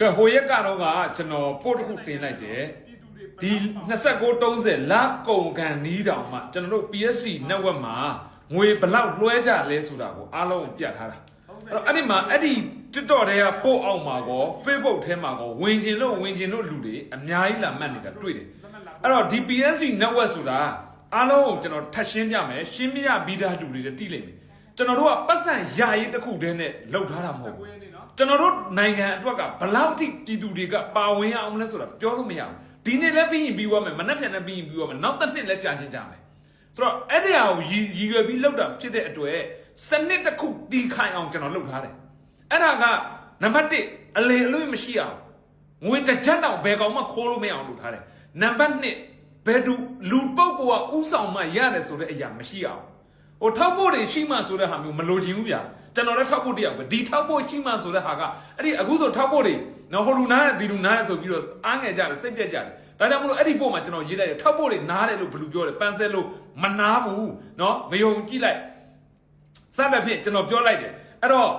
ကဲဟိုရက်ကတော့ကကျွန်တော်ပို့တစ်ခုတင်လိုက်တယ်ဒီ29 30လကုန်ကန်နီးတောင်မှကျွန်တော်တို့ PSC network မှာငွေဘလောက်လွှဲကြလဲဆိုတာကိုအားလုံးပြတ်ထားတာအဲ့တော့အဲ့ဒီမှာအဲ့ဒီ TikTok ထဲကပို့အောင်မှာကော Facebook ထဲမှာကောဝင်ကျင်လို့ဝင်ကျင်လို့လူတွေအများကြီးလာမှတ်နေတာတွေ့တယ်အဲ့တော့ဒီ PSC network ဆိုတာအားလုံးကိုကျွန်တော်ထပ်ရှင်းပြမယ်ရှင်းပြပြီးသားလူတွေတိလိမ့်မယ်ကျွန်တော်တို့ကပတ်စံယာရေးတစ်ခုတည်းနဲ့လောက်ထားတာမဟုတ်ဘူး ကျွန်တော်တို့နိုင်ငံအတွက်ကဘလောက်ထိပြည်သူတွေကပါဝင်ရအောင်လဲဆိုတာပြောလို့မရဘူးဒီနေ့လည်းပြီးရင်ပြီးသွားမယ်မနေ့ပြန်လည်းပြီးရင်ပြီးသွားမယ်နောက်တစ်နှစ်လည်းကြာချင်းကြာမယ်ဆိုတော့အဲ့ဒီဟာကိုရည်ရည်ရွယ်ပြီးလောက်တာဖြစ်တဲ့အတွက်စနစ်တစ်ခုတီးခိုင်အောင်ကျွန်တော်လုပ်ထားတယ်အဲ့ဒါကနံပါတ်1အလေအလွင့်မရှိအောင်ငွေတစ်ချက်တောင်ဘယ်ကောင်မှခိုးလို့မရအောင်လုပ်ထားတယ်နံပါတ်2ဘယ်သူလူပုတ်ကောဥဆောင်မှရတယ်ဆိုတဲ့အရာမရှိအောင် ဟိုထောက်ဖို့တွေရှိမှဆိုတဲ့ဟာမျိုးမလိုချင်ဘူးဗျာကျွန်တော်လည်းထောက်ဖို့တယောက်ပဲဒီထောက်ဖို့ရှိမှဆိုတဲ့ဟာကအဲ့ဒီအခုဆိုထောက်ဖို့တွေနော်ဟိုလူနားတယ်ဒီလူနားတယ်ဆိုပြီးတော့အားငယ်ကြတယ်စိတ်ပြက်ကြတယ်ဒါကြောင့်မလို့အဲ့ဒီပို့မှာကျွန်တော်ရေးလိုက်တယ်ထောက်ဖို့တွေနားတယ်လို့ဘယ်လိုပြောလဲပန်းဆဲလို့မနာဘူးနော်မယုံကြည့်လိုက်စသဖြင့်ကျွန်တော်ပြောလိုက်တယ်အဲ့တော့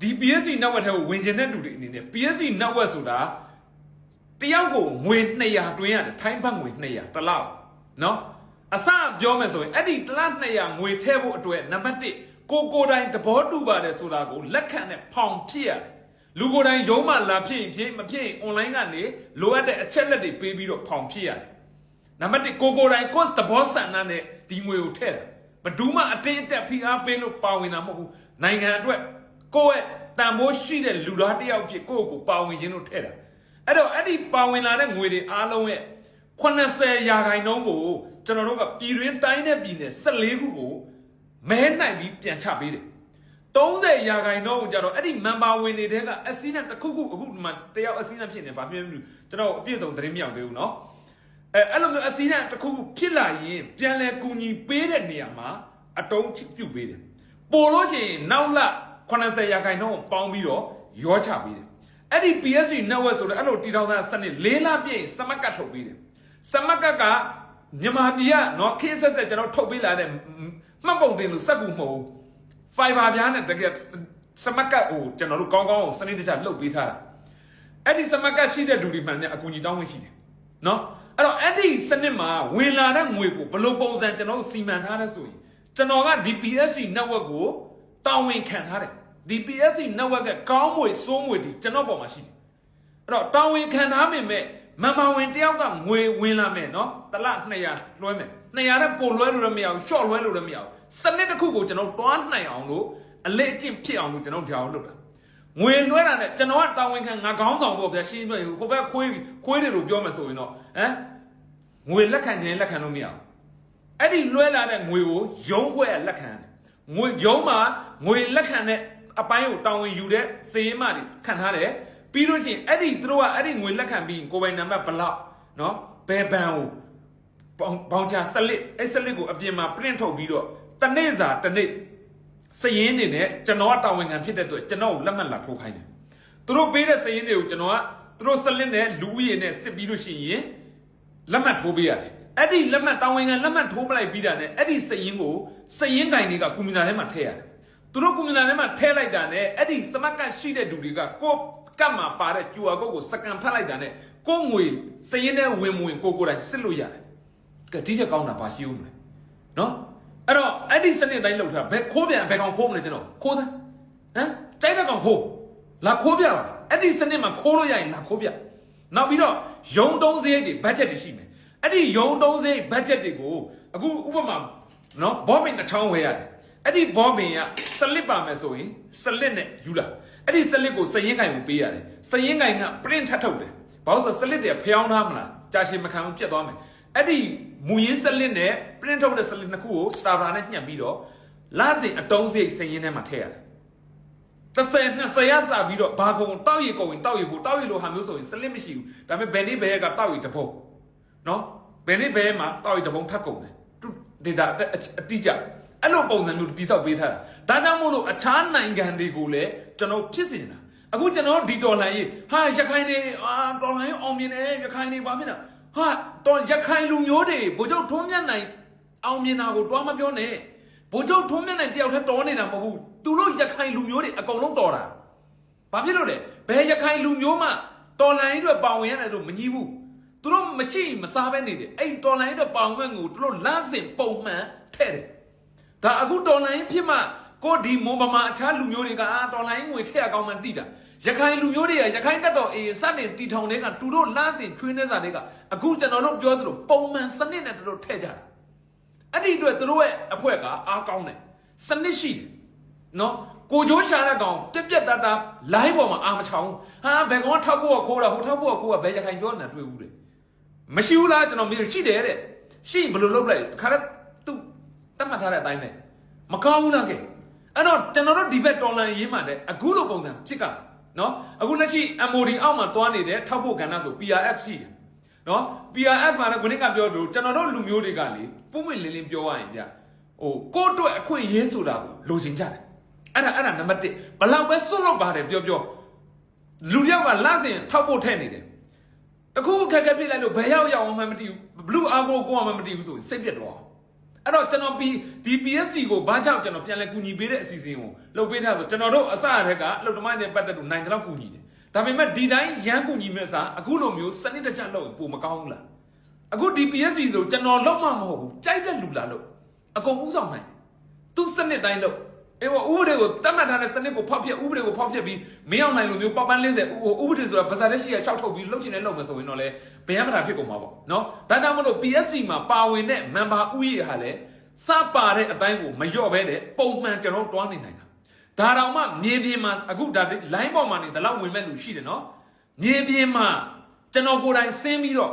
ဒီ PSC network ထဲကိုဝင်ကျင်တဲ့လူတွေအနေနဲ့ PSC network ဆိုတာတယောက်ကိုငွေ200တွင်းရတယ်ထိုင်းဘတ်ငွေ200တစ်လောက်နော် အစပြောမယ်ဆိုရင်အဲ့ဒီတစ်လား200ငွေထည့်ဖို့အတွက်နံပါတ်1ကိုကိုတိုင်းသဘောတူပါတယ်ဆိုတာကိုလက်ခံနဲ့ဖောင်ဖြစ်ရတယ်လူကိုယ်တိုင်ရုံးမှလာဖြစ်ရင်ဖြစ်မဖြစ်ရင် online ကနေလိုအပ်တဲ့အချက်လက်တွေပေးပြီးတော့ဖောင်ဖြစ်ရတယ်နံပါတ်1ကိုကိုတိုင်း course သဘောဆန္ဒနဲ့ဒီငွေကိုထည့်တယ်ဘယ်သူမှအတင်းအကျပ်ဖိအားပေးလို့ပါဝင်တာမဟုတ်ဘူးနိုင်ငံအတွက်ကိုယ့်ရဲ့တန်ဖိုးရှိတဲ့လူသားတစ်ယောက်ဖြစ်ကိုယ့်ကိုယ်ပါဝင်ခြင်းလို့ထည့်တာအဲ့တော့အဲ့ဒီပါဝင်လာတဲ့ငွေတွေအားလုံးရဲ့ 80ရာခိုင်နှုန်းကိုကျွန်တော်တို့ကပြည်တွင်းတိုင်းနဲ့ပြည်နယ်14ခုကိုမဲနိုင်ပြီးပြန်ချပေးတယ်30ရာခိုင်နှုန်းကိုကြတော့အဲ့ဒီ member ဝင်တွေတဲကအစည်းနဲ့တစ်ခုခုအခုဒီမှာတယောက်အစည်းနဲ့ဖြစ်နေဗာပြည့်မလို့ကျွန်တော်အပြည့်စုံသတင်းမရောက်သေးဘူးเนาะအဲအဲ့လိုမျိုးအစည်းနဲ့တစ်ခုခုဖြစ်လာရင်ပြန်လဲကူညီပေးတဲ့နေရာမှာအတုံးပြုတ်ပေးတယ်ပို့လို့ရှိရင်နောက်လ80ရာခိုင်နှုန်းကိုပေါင်းပြီးတော့ရောချပေးတယ်အဲ့ဒီ PSC network ဆိုတဲ့အဲ့လိုတီထောင်ဆန်းစနစ်၄လပြည့်စမတ်ကတ်ထုတ်ပေးတယ် စမကကမြန်မာပြည်ကနော်ခေးဆက်ဆက်ကျွန်တော်ထုတ်ပေးလာတဲ့မှတ်ပုံတင်လို့စက်ကူမဟုတ်ဖိုင်ဘာပြားနဲ့တကယ်စမကတ်ကိုကျွန်တော်တို့ကောင်းကောင်းစနစ်တကျလှုပ်ပေးထားတာအဲ့ဒီစမကတ်ရှိတဲ့လူတွေမှန်တဲ့အကူအညီတောင်းဝင်ရှိတယ်နော်အဲ့တော့အဲ့ဒီစနစ်မှာဝင်လာတဲ့ငွေကိုဘယ်လိုပုံစံကျွန်တော်စီမံထားလဲဆိုရင်ကျွန်တော်ကဒီ PSC network ကိုတောင်းဝင်ခံထားတယ်ဒီ PSC network ကကောင်းမွေစိုးမွေဒီကျွန်တော်ပေါ်မှာရှိတယ်အဲ့တော့တောင်းဝင်ခံထားပေမဲ့ မမဝင်တယောက်ကငွေဝင်လာမယ်နော်တလ200လွှဲမယ်200နဲ့ပိုလွှဲလို့လည်းမရဘူးရှော့လွှဲလို့လည်းမရဘူးစနစ်တစ်ခုကိုကျွန်တော်တွားနိုင်အောင်လို့အလေအကျင့်ဖြစ်အောင်လို့ကျွန်တော်ကြောင်လုပ်တာငွေလွှဲတာနဲ့ကျွန်တော်ကတာဝန်ခံငါကောင်းဆောင်ပေါ့ဗျာရှင်းပြဟိုဘက်ခွေးခွေးတယ်လို့ပြောမှဆိုရင်တော့ဟမ်ငွေလက်ခံခြင်းလက်ခံလို့မရဘူးအဲ့ဒီလွှဲလာတဲ့ငွေကိုရုံးခွဲလက်ခံတယ်ငွေရုံးမှာငွေလက်ခံတဲ့အပိုင်းကိုတာဝန်ယူတဲ့စေရင်မတွေခံထားတယ် ပြီးလို့ရှိရင်အဲ့ဒီသူတို့ကအဲ့ဒီငွေလက်ခံပြီးကိုယ်ပိုင်နံပါတ်ဘလောက်နော်ဘယ်ဘဏ်ကိုဘောင်ဘောင်ချစလစ်အဲ့စလစ်ကိုအပြင်မှာ print ထုတ်ပြီးတော့တနေ့စာတနေ့စည်ရင်းနေနဲ့ကျွန်တော်ကတာဝန်ခံဖြစ်တဲ့အတွက်ကျွန်တော်ကိုလက်မှတ်လာထိုးခိုင်းတယ်သူတို့ပေးတဲ့စည်ရင်းတွေကိုကျွန်တော်ကသူတို့စလစ်နဲ့လူဦးရေနဲ့စစ်ပြီးလို့ရှိရင်လက်မှတ်ထိုးပေးရတယ်အဲ့ဒီလက်မှတ်တာဝန်ခံလက်မှတ်ထိုးပလိုက်ပြီးတာနဲ့အဲ့ဒီစည်ရင်းကိုစည်ရင်းတိုင်တွေကကွန်ပျူတာထဲမှာထည့်ရတယ်သူတို့ကွန်ပျူတာထဲမှာထည့်လိုက်တာနဲ့အဲ့ဒီစမတ်ကတ်ရှိတဲ့လူတွေကကိုယ် ကတ်မှာပါတဲ့ QR code ကိုစကန်ဖတ်လိုက်တာနဲ့ကိုငွေစည်ရင်းနဲ့ဝင်မဝင်ကိုကိုယ်တိုင်စစ်လို့ရတယ်ကဲဒီချက်ကောင်းတာပါရှိဦးမလဲနော်အဲ့တော့အဲ့ဒီစနစ်တိုင်းလောက်ထားဘယ်ခိုးပြန်ဘယ်ကောင်ခိုးမလဲကျွန်တော်ခိုးသားဟမ်ကြိုက်တဲ့ကောင်ခိုးလာခိုးပြပါအဲ့ဒီစနစ်မှာခိုးလို့ရရင်လာခိုးပြနောက်ပြီးတော့ယုံတုံးစရိတ်တွေဘတ်ဂျက်တွေရှိမယ်အဲ့ဒီယုံတုံးစရိတ်ဘတ်ဂျက်တွေကိုအခုဥပမာနော်ဘောပင်တစ်ချောင်းဝယ်ရတယ် အဲ့ဒီဘောပင်ကစလစ်ပါမယ်ဆိုရင်စလစ်နဲ့ယူလာအဲ့ဒီစလစ်ကိုစရင်ကင်ကိုပေးရတယ်စရင်ကင်က print ထပ်ထုတ်တယ်ဘာလို့ဆိုစလစ်တွေဖျောင်းထားမလားကြာရှည်မခံဘူးပြတ်သွားမယ်အဲ့ဒီမူရင်းစလစ်နဲ့ print ထုတ်တဲ့စလစ်နှစ်ခုကို server နဲ့ညှပ်ပြီးတော့လစဉ်အတုံးစရိတ်စရင်ထဲမှာထည့်ရတယ်တစ်ဆယ်နှစ်ဆယ်ရစပြီးတော့ဘာကုန်တောက်ရီကုန်ရင်တောက်ရီဖို့တောက်ရီလိုဟာမျိုးဆိုရင်စလစ်မရှိဘူးဒါပေမဲ့ဘယ်နေ့ဘယ်ရက်ကတောက်ရီတစ်ဖုံနော်ဘယ်နေ့ဘယ်မှာတောက်ရီတစ်ဖုံထပ်ကုန်တယ်သူ data အတိအကျ အဲ့လိုပုံစံမျိုးတိစောက်ပေးထားတာဒါကြောင့်မို့လို့အခြားနိုင်ငံတွေကိုလည်းကျွန်တော်ဖြစ်စင်တာအခုကျွန်တော်ဒီတော်လှန်ရေးဟာရခိုင်နေအာတော်လှန်ရေးအောင်မြင်တယ်ရခိုင်နေဘာဖြစ်လဲဟာတော်ရခိုင်လူမျိုးတွေဗိုလ်ချုပ်ထွန်းမြတ်နိုင်အောင်မြင်တာကိုတွားမပြောနဲ့ဗိုလ်ချုပ်ထွန်းမြတ်နိုင်တယောက်တည်းတော်နေတာမဟုတ်ဘူးသူတို့ရခိုင်လူမျိုးတွေအကုန်လုံးတော်တာဘာဖြစ်လို့လဲဘယ်ရခိုင်လူမျိုးမှတော်လိုင်းအတွက်ပါဝင်ရတယ်လို့မညီဘူးသူတို့မရှိမစားပဲနေတယ်အဲ့ဒီတော်လိုင်းအတွက်ပါဝင်ကိုသူတို့လမ်းစဉ်ပုံမှန်ထဲ့တယ် ဒါအခုတော်လိုင်းဖြစ်မှကိုဒီမွန်ပမာအခြားလူမျိုးတွေကအာတော်လိုင်းငွေထည့်အကောင်းမှတိတာရခိုင်လူမျိုးတွေကရခိုင်တက်တော်အေးစတင်တီထောင်တွေကသူတို့လမ်းစဉ်ချွေးနေစားတွေကအခုကျွန်တော်တို့ပြောသလိုပုံမှန်စနစ်နဲ့သူတို့ထည့်ကြတာအဲ့ဒီအတွက်သူတို့ရဲ့အဖွဲ့ကအားကောင်းတယ်စနစ်ရှိတယ်နော်ကိုကျိုးရှာတဲ့ကောင်တက်ပြက်တတ်တာ line ပေါ်မှာအာမချောင်းဟာဘယ်ကောင်ကထောက်ဖို့ကခိုးတာဟိုထောက်ဖို့ကခိုးတာဘယ်ရခိုင်ပြောနေတာတွေ့ဘူးတဲ့မရှိဘူးလားကျွန်တော်မေးရှိတယ်တဲ့ရှိရင်ဘယ်လိုလုပ်လိုက်လဲခါတော့သူ တတ်မှတ်ထားတဲ့အတိုင်းပဲမကောင်းဘူးလားကဲအဲ့တော့ကျွန်တော်တို့ဒီဘက်တော်လန်ရေးမှတဲ့အခုလိုပုံစံဖြစ်ကနော်အခုလက်ရှိ MOD အောက်မှာတွားနေတဲ့ထောက်ဖို့ကဏ္ဍဆို PRF ရှိတယ်နော် PRF မှာလည်းခုနကပြောလို့ကျွန်တော်တို့လူမျိုးတွေကလေပုံမှန်လင်းလင်းပြောရရင်ဗျဟိုကိုယ့်အတွက်အခွင့်အရေးဆိုတာကိုလိုချင်ကြတယ်အဲ့ဒါအဲ့ဒါနံပါတ်1ဘလောက်ပဲစွန့်လို့ပါတယ်ပြောပြောလူတယောက်ကလန့်စင်ထောက်ဖို့ထည့်နေတယ်တခုခက်ခဲပြစ်လိုက်လို့ဘယ်ရောက်ရောက်မှမသိဘူးဘလူးအာကိုကိုမှမသိဘူးဆိုရင်စိတ်ပြတ်သွား အဲ့တော့ကျွန်တော်ဒီဒီ PSC ကိုဘာကြောင့်ကျွန်တော်ပြန်လဲကူညီပေးတဲ့အစီအစဉ်ကိုလုပ်ပေးထားဆိုကျွန်တော်တို့အစရတဲ့ကအလုပ်သမားတွေပတ်သက်လို့နိုင်တဲ့လောက်ကူညီတယ်ဒါပေမဲ့ဒီတိုင်းရန်ကူညီမဲ့စားအခုလိုမျိုးစနစ်တကျလုပ်ရင်ပိုမကောင်းဘူးလားအခုဒီ PSC ဆိုကျွန်တော်လုံးမမဟုတ်ဘူးကြိုက်တဲ့လူလာလို့အကုန်ဥဆောင်နိုင်သူစနစ်တိုင်းလို့ အေးဘောဥပဒေကိုတတ်မှတ်ထားတဲ့စနစ်ကိုဖောက်ဖျက်ဥပဒေကိုဖောက်ဖျက်ပြီးမင်းအောင်နိုင်လိုမျိုးပပန်း40ဥဥပဒေဆိုတာဗဇာတက်ရှိရ6ထုတ်ပြီးလှုပ်ချင်တဲ့လုပ်မယ်ဆိုရင်တော့လေဘယ်ရမတာဖြစ်ကုန်မှာပေါ့နော်ဒါကြောင့်မလို့ PSC မှာပါဝင်တဲ့ member ဥယျာဟာလေစပါတဲ့အတိုင်းကိုမလျော့ပဲနဲ့ပုံမှန်ကျွန်တော်တွားနေနိုင်တာဒါတောင်မှမြေပြင်မှာအခုဒါ line ပေါ်မှာနေဒီလောက်ဝင်မဲ့လူရှိတယ်နော်မြေပြင်မှာကျွန်တော်ကိုယ်တိုင်ဆင်းပြီးတော့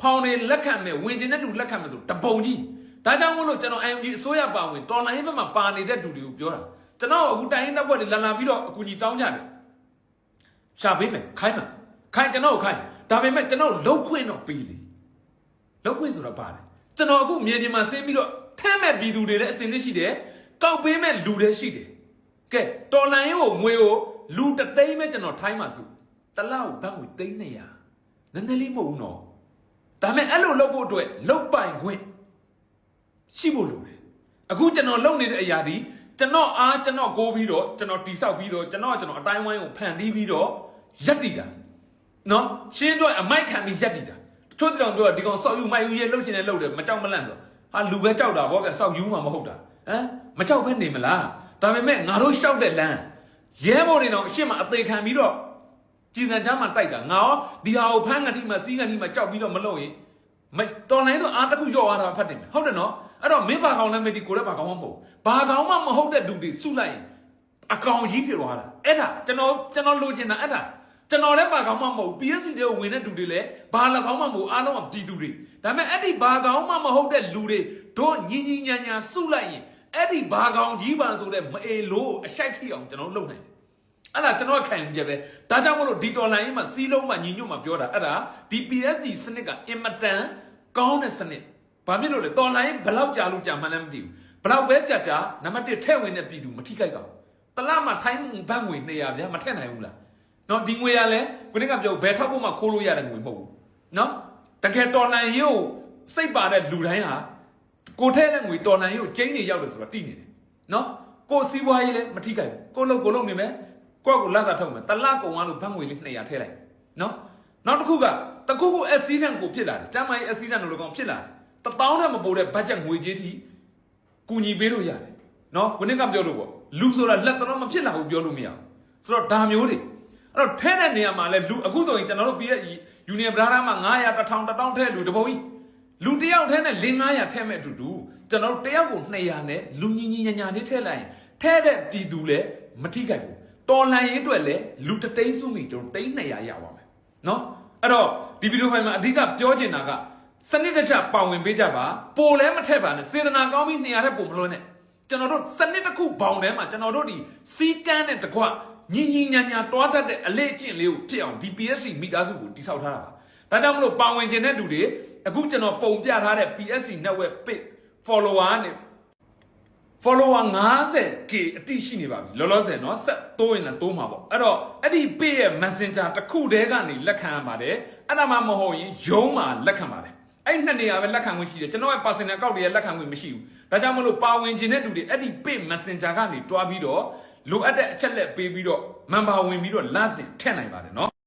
ဖောင်တွေလက်ခံမယ်ဝင်ကျင်တဲ့လူလက်ခံမယ်ဆိုတပုံကြီး ဒါကြောင့်မို့လို့ကျွန်တော် IMG အစိုးရပါဝင်တော်လိုင်းဘက်မှာပါနေတဲ့လူတွေကိုပြောတာကျွန်တော်အခုတိုင်းရင်းတပ်ဖွဲ့တွေလာလာပြီးတော့အကူကြီးတောင်းကြတယ်ရှာပေးမယ်ခိုင်းမှာခိုင်းကျွန်တော်ကိုခိုင်းဒါပေမဲ့ကျွန်တော်လုတ်ခွင့်တော့ပြီးလေလုတ်ခွင့်ဆိုတော့ပါတယ်ကျွန်တော်အခုမြေပြင်မှာဆင်းပြီးတော့ထမ်းမဲ့ပြည်သူတွေလည်းအစင်သစ်ရှိတယ်ကောက်ပေးမဲ့လူတွေရှိတယ်ကဲတော်လိုင်းကိုငွေကိုလူတသိန်းပဲကျွန်တော်ထိုင်းမှာစုတလောက်ဘတ်ငွေသိန်း200နည်းနည်းလေးမဟုတ်ဘူးနော်ဒါပေမဲ့အဲ့လိုလုပ်ဖို့အတွက်လုပ်ပိုင်ခွင့် ရှိဖို့လိုတယ်အခုကျွန်တော်လုပ်နေတဲ့အရာဒီကျွန်တော်အားကျွန်တော်ကိုးပြီးတော့ကျွန်တော်တိဆောက်ပြီးတော့ကျွန်တော်ကျွန်တော်အတိုင်းဝိုင်းကိုဖန်တီးပြီးတော့ရက်တည်တာနော်ရှင်းတော့အမိုက်ခံပြီးရက်တည်တာတချို့တောင်ပြောဒီကောင်ဆောက်ယူမိုက်ယူရဲလှုပ်ရှင်နေလှုပ်တယ်မကြောက်မလန့်ဆိုဟာလူပဲကြောက်တာဗောဗျဆောက်ယူမှမဟုတ်တာဟမ်မကြောက်ဘဲနေမလားဒါပေမဲ့ငါတို့ရှောက်တဲ့လမ်းရဲဘော်တွေတော့အရှင်းမအသေးခံပြီးတော့ကြည်စံချမ်းမှာတိုက်တာငါရောဒီဟာကိုဖမ်းကန်ထိမှာစီးကန်ထိမှာကြောက်ပြီးတော့မလုပ်ရင် မတော်လိုင်းဆိုအားတစ်ခုရော့သွားတာဖတ်တယ်မယ်ဟုတ်တယ်နော်အဲ့တော့မင်းဘာကောင်လဲမသိကိုလည်းဘာကောင်မှမဟုတ်ဘာကောင်မှမဟုတ်တဲ့လူတွေစုလိုက်ရင်အကောင်ကြီးပြသွားတာအဲ့ဒါကျွန်တော်ကျွန်တော်လိုချင်တာအဲ့ဒါကျွန်တော်လည်းဘာကောင်မှမဟုတ် PSC တွေကိုဝင်တဲ့လူတွေလည်းဘာလကောင်မှမဟုတ်အားလုံးကပြည်သူတွေဒါပေမဲ့အဲ့ဒီဘာကောင်မှမဟုတ်တဲ့လူတွေတို့ညီညီညာညာစုလိုက်ရင်အဲ့ဒီဘာကောင်ကြီးပါဆိုတဲ့မအေလို့အရှိုက်ထိအောင်ကျွန်တော်လုပ်နိုင်တယ် အဲ့ဒါကျွန်တော်ခံယူချက်ပဲဒါကြောင့်မလို့ဒီတော်လိုင်းမှာစီးလုံးမှာညီညွတ်မှာပြောတာအဲ့ဒါဒီ PSD စနစ်ကအင်မတန်ကောင်းတဲ့စနစ်ဘာဖြစ်လို့လဲတော်လိုင်းဘလောက်ကြာလို့ကြာမှန်းလည်းမသိဘူးဘလောက်ပဲကြာကြာနံပါတ်1ထဲ့ဝင်တဲ့ပြည်သူမထိခိုက်တော့တလမှာထိုင်းဘတ်ငွေ200ဗျာမထက်နိုင်ဘူးလားနော်ဒီငွေရလဲခုနကပြောဘယ်ထောက်ဖို့မှခိုးလို့ရတဲ့ငွေမဟုတ်ဘူးနော်တကယ်တော်လိုင်းရေးကိုစိတ်ပါတဲ့လူတိုင်းဟာကိုထဲတဲ့ငွေတော်လိုင်းရေးကိုကျင်းနေရောက်တယ်ဆိုတာသိနေတယ်နော်ကိုစီးပွားရေးလည်းမထိခိုက်ဘူးကိုလုံးကိုလုံးနေမယ် ကိုယ့်ကိုလက်သာထုတ်မယ်တလကုံသွားလို့ဘတ်ငွေလေး200ထည့်လိုက်နော်နောက်တစ်ခုကတခုခု accident ကိုဖြစ်လာတယ်ကျမ်းမာရေး accident လို့ကောင်ဖြစ်လာတယ်တပေါင်းနဲ့မပိုတဲ့ budget ငွေကြေးထိကူညီပေးလို့ရတယ်နော်ခုနကပြောလို့ပေါ့လူဆိုတာလက်တော့မဖြစ်လာဘူးပြောလို့မရဘူးဆိုတော့ဒါမျိုးတွေအဲ့တော့ထဲတဲ့နေရာမှာလဲလူအခုဆိုရင်ကျွန်တော်တို့ပြီးရဲ့ Union Brother မှာ900 1000 1000ထဲလူတပုံကြီးလူတစ်ယောက်ထဲနဲ့၄900ထဲမဲ့အတူတူကျွန်တော်တို့တစ်ယောက်ကို200နဲ့လူညီညီညာညာလေးထဲလိုက်ရင်ထဲတဲ့ပြည်သူလည်းမထိခိုက်ဘူး တော်လန်ရေးအတွက်လည်းလူတသိန်းစုမိကျွန်တော်တိန်း200ရပါမယ်နော်အဲ့တော့ဒီဗီဒီယိုဖိုင်မှာအဓိကပြောချင်တာကစနစ်တကျပါဝင်ပေးကြပါပိုလည်းမထက်ပါနဲ့စေတနာကောင်းပြီး200ထက်ပိုမလွှဲနဲ့ကျွန်တော်တို့စနစ်တစ်ခုဘောင်ထဲမှာကျွန်တော်တို့ဒီစီကန်းနဲ့တကွညီညီညာညာတွားတတ်တဲ့အလေအကျင့်လေးကိုဖြစ်အောင်ဒီ PSC မိသားစုကိုတိဆောက်ထားတာပါဒါကြောင့်မလို့ပါဝင်ခြင်းတဲ့လူတွေအခုကျွန်တော်ပုံပြထားတဲ့ PSC network page follower နဲ့ follower 50k အတိရှိနေပါပြီလောလောဆယ်เนาะဆက်တိုးရင်လည်းတိုးမှာပေါ့အဲ့တော့အဲ့ဒီ page ရဲ့ messenger တစ်ခုတည်းကနေလက်ခံရပါတယ်အဲ့ဒါမှမဟုတ်ရင်ရုံးမှာလက်ခံပါတယ်အဲ့နှစ်နေရာပဲလက်ခံခွင့်ရှိတယ်ကျွန်တော်ရဲ့ personal account တွေရဲ့လက်ခံခွင့်မရှိဘူးဒါကြောင့်မလို့ပါဝင်ခြင်းတဲ့လူတွေအဲ့ဒီ page messenger ကနေတွားပြီးတော့လိုအပ်တဲ့အချက်လက်ပေးပြီးတော့ member ဝင်ပြီးတော့လမ်းစဉ်ထည့်နိုင်ပါတယ်เนาะ